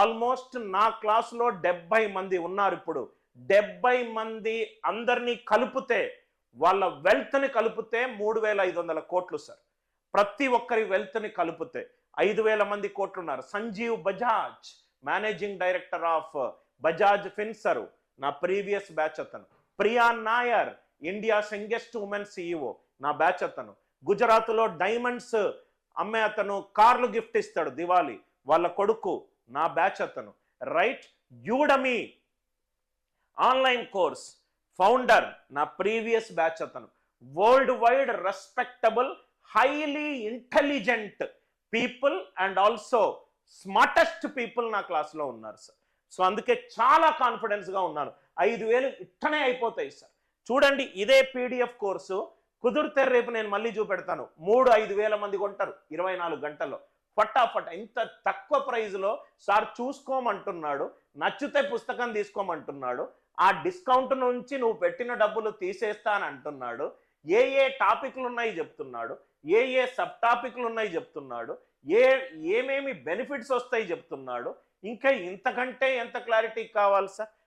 Almost నా క్లాసులో డెబ్బై మంది ఉన్నారు ఇప్పుడు. డెబ్బై మంది అందరినీ కలిపితే వాళ్ళ వెల్త్ని కలిపితే మూడు వేల ఐదు వందల కోట్లు సార్. ప్రతి ఒక్కరి వెల్త్ని కలిపితే ఐదు వేల మంది కోట్లు ఉన్నారు Sanjeev Bajaj managing director of Bajaj Finserv నా ప్రీవియస్ బ్యాచ్ అతను. Priya Nair India youngest women CEO నా బ్యాచ్ అతను. గుజరాత్లో డైమండ్స్ అమ్మే అతను కార్లు గిఫ్ట్ ఇస్తాడు దివాలి వాళ్ళ కొడుకు నా బ్యాచ్ అతను. Right Udemy online course founder నా ప్రీవియస్ బ్యాచ్ అతను. World wide respectable highly intelligent people and also smartest people నా క్లాస్లో ఉన్నారు సార్ సో అందుకే చాలా కాన్ఫిడెన్స్గా ఉన్నాను. ఐదు వేలు ఇట్టనే అయిపోతాయి సార్ చూడండి ఇదే పీడిఎఫ్ కోర్సు కుదిరితే రేపు నేను మళ్ళీ చూపెడతాను. మూడు ఐదు వేల మంది కొంటారు ఇరవై నాలుగు గంటల్లో. ఫటాఫట్ ఇంత తక్కువ ప్రైజ్లో సార్ చూసుకోమంటున్నాడు నచ్చితే పుస్తకం తీసుకోమంటున్నాడు ఆ డిస్కౌంట్ నుంచి నువ్వు పెట్టిన డబ్బులు తీసేస్తానంటున్నాడు ఏ ఏ టాపిక్లు ఉన్నాయి చెప్తున్నాడు ఏ ఏ సబ్ టాపిక్లు ఉన్నాయి చెప్తున్నాడు ఏ ఏమేమి బెనిఫిట్స్ వస్తాయి చెప్తున్నాడు ఇంకా ఇంతకంటే ఎంత క్లారిటీ కావాలి సార్?